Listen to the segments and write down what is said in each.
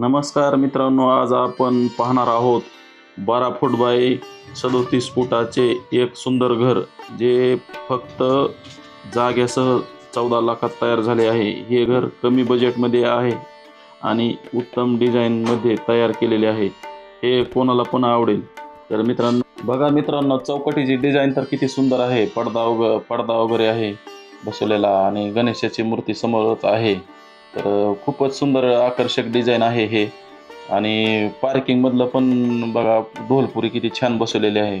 नमस्कार मित्रांनो आज आपण पाहणार आहोत बारा फूट बाय सदोतीस फुटाचे एक सुंदर घर जे फक्त जाग्यासह चौदा लाखात तयार झाले आहे. हे घर कमी बजेटमध्ये आहे आणि उत्तम डिझाईनमध्ये तयार केलेले आहे. हे कोणाला पण आवडेल. तर मित्रांनो बघा मित्रांनो चौकटीची डिझाईन तर किती सुंदर आहे. पडदा वग पडदा वगैरे आहे बसवलेला आणि गणेशाची मूर्ती समोरच आहे. तर खूपच सुंदर आकर्षक डिझाईन आहे हे. आणि पार्किंगमधलं पण बघा ढोलपुरी किती छान बसवलेली आहे.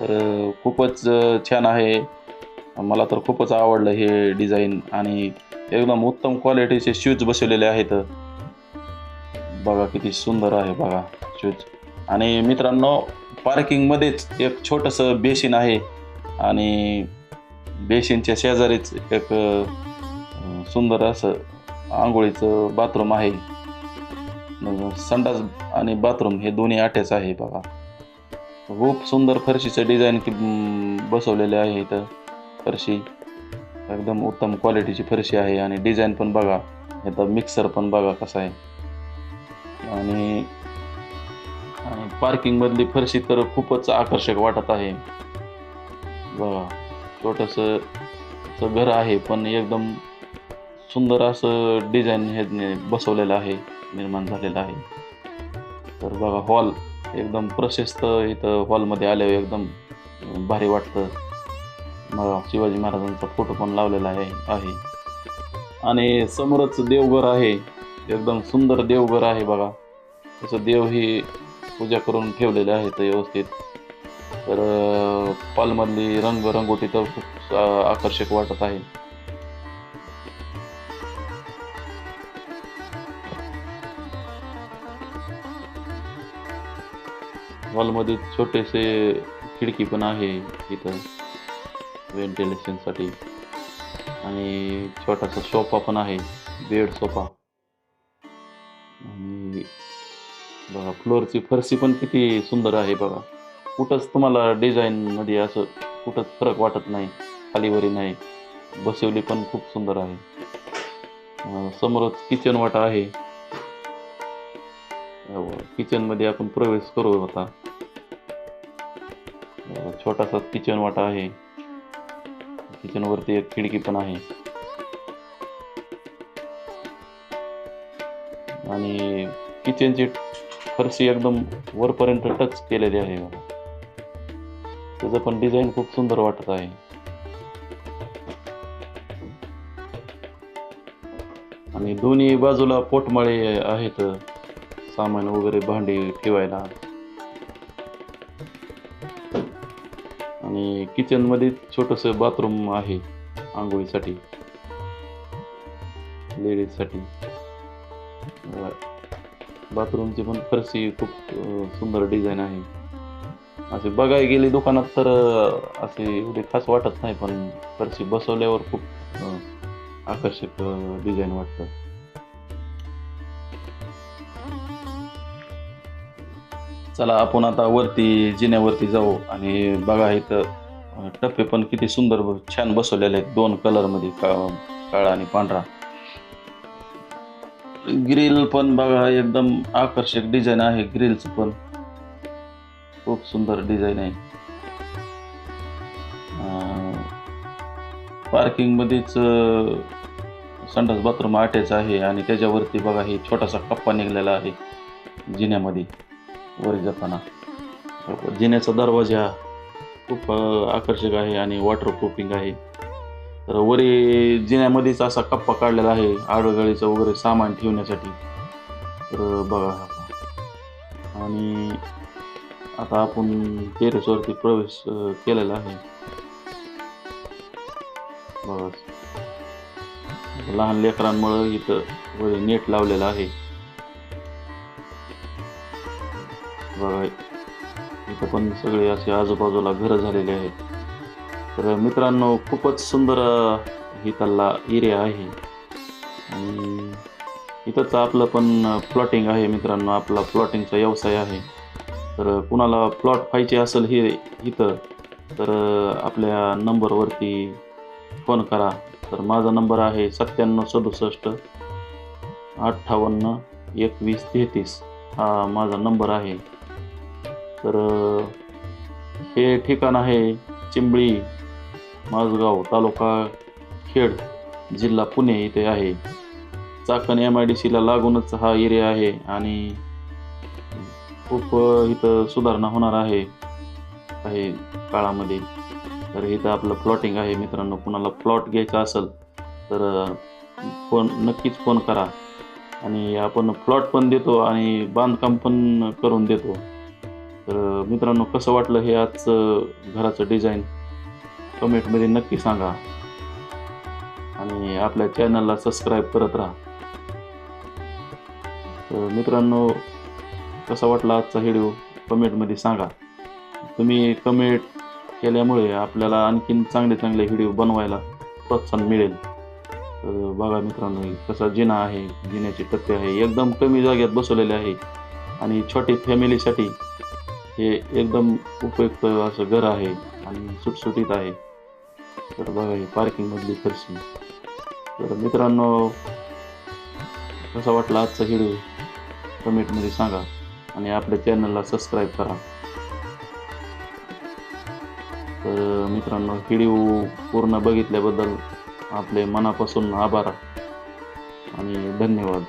तर खूपच छान आहे. मला तर खूपच आवडलं हे डिझाईन आणि एकदम उत्तम क्वालिटीचे शूज बसवलेले आहेत. बघा किती सुंदर आहे बघा शूज आणि मित्रांनो पार्किंगमध्येच एक छोटंसं बेसिन आहे. आणि बेसिनच्या शेजारीच एक सुंदर असं आंघोळीचं बाथरूम आहे. मग संडास आणि बाथरूम हे दोन्ही अटॅच आहे बघा. खूप सुंदर फरशीचं डिझाईन की बसवलेले आहे इथं फरशी. एकदम उत्तम क्वालिटीची फरशी आहे आणि डिझाईन पण बघा. इथं मिक्सर पण बघा कसा आहे. आणि आणि पार्किंगमधली फरशी तर खूपच आकर्षक वाटत आहे. बघा छोटंसं घर आहे पण एकदम सुंदर असं डिझाईन हे बसवलेलं आहे निर्माण झालेलं आहे. तर बघा हॉल एकदम प्रशस्त इथं हॉलमध्ये आल्यावर एकदम भारी वाटतं. बघा शिवाजी महाराजांचा फोटो पण लावलेला आहे आहे. आणि समोरच देवघर आहे एकदम सुंदर देवघर आहे बघा. तसं देव ही पूजा करून ठेवलेले आहेत व्यवस्थित. तर पालमधली हॉलमधली रंगरंगोटी तर खूप आकर्षक वाटत आहे. हॉलमध्ये छोटेसे खिडकी पण आहे इथं. व्हेंटिलेशनसाठी आणि छोटासा सोफा पण आहे. बेड सोफा आणि बघा फ्लोअरची फरशी पण किती सुंदर आहे बघा. कुठंच तुम्हाला डिझाईनमध्ये असं कुठंच फरक वाटत नाही. खालीवरी नाही. बसवली पण खूप सुंदर आहे. समोरच किचन वाटा आहे. किचनमध्ये आपण प्रवेश करू आता. छोटासा किचन वाटा आहे. किचनवरती एक खिडकी पण आहे. आणि किचनची फरशी एकदम वरपर्यंत टच केलेली आहे. त्याचं पण डिझाईन खूप सुंदर वाटत आहे. आणि दोन्ही बाजूला पोटमाळे आहेत. सामान वगैरे भांडे ठेवायला. आणि किचनमध्ये छोटस बाथरूम आहे आंघोळीसाठी. लेडीजसाठी. बाथरूमची पण फरशी खूप सुंदर डिझाईन आहे. असे बघायला गेले दुकानात तर असे एवढे खास वाटत नाही पण फरशी बसवल्यावर खूप आकर्षक डिझाईन वाटतं. चला आपण आता वरती जिन्यावरती जाऊ. आणि बघा इथं टप्पे पण किती सुंदर छान बसवलेले आहेत. दोन कलरमध्ये का काळा आणि पांढरा. ग्रिल पण बघा एकदम आकर्षक डिझाईन आहे. ग्रिलच पण. खूप सुंदर डिझाईन आहे. पार्किंग मध्येच संडास बाथरूम अटॅच आहे. आणि त्याच्यावरती बघा हे छोटासा कप्पा निघलेला आहे. जिन्यामध्ये. वरी जाताना जिन्याचा दरवाजा खूप आकर्षक आहे आणि वॉटरप्रूफिंग आहे. तर वरी जिन्यामध्येच असा कप्पा काढलेला आहे आडगळीचं वगैरे सामान ठेवण्यासाठी. तर बघा आणि आता आपण टेरेसवरती प्रवेश केलेला आहे. बघा. लहान लेकरांमुळं इथं वरी नेट लावलेलं आहे. बघा इथं पण सगळे असे आजूबाजूला घरं झालेले आहेत. तर मित्रांनो खूपच सुंदर ही त्याला एरिया आहे. आणि इथंच आपलं पण प्लॉटिंग आहे मित्रांनो. आपला प्लॉटिंगचा व्यवसाय आहे. तर कुणाला प्लॉट पाहिजे असेल हे इथं तर आपल्या नंबरवरती फोन करा. तर माझा नंबर आहे सत्त्याण्णव सदुसष्ट अठ्ठावन्न एकवीस तेहतीस. हा माझा नंबर आहे. तर हे ठिकाण आहे चिंबळी माझगाव तालुका खेड जिल्हा पुणे इथे आहे. चाकण एम आय डी सीला लागूनच हा एरिया आहे आणि खूप इथं सुधारणा होणार आहे काही काळामध्ये. तर इथं आपलं प्लॉटिंग आहे मित्रांनो कुणाला प्लॉट घ्यायचा असेल तर फोन नक्कीच फोन करा. आणि आपण प्लॉट पण देतो आणि बांधकाम पण करून देतो. तर मित्रांनो कसं वाटलं हे आजचं घराचं डिझाईन कमेंटमध्ये नक्की सांगा. आणि आपल्या चॅनलला सबस्क्राईब करत राहा. तर मित्रांनो कसा वाटला आजचा व्हिडिओ कमेंटमध्ये सांगा. तुम्ही कमेंट केल्यामुळे आपल्याला आणखीन चांगले चांगले व्हिडिओ बनवायला प्रोत्साहन मिळेल. तर बघा मित्रांनो कसा जिना आहे जिन्याचे टप्पे आहे. एकदम कमी जागेत बसवलेले आहे. आणि छोटी फॅमिलीसाठी हे एकदम उपयुक्त असं घर आहे आणि सुटसुटीत आहे. तर बघा ही पार्किंगमधली फरशी. तर मित्रांनो कसा वाटला आजचा व्हिडिओ? कमेंटमध्ये सांगा आणि आपल्या चॅनलला सबस्क्राईब करा. तर मित्रांनो व्हिडिओ पूर्ण बघितल्याबद्दल आपले मनापासून आभार आणि धन्यवाद.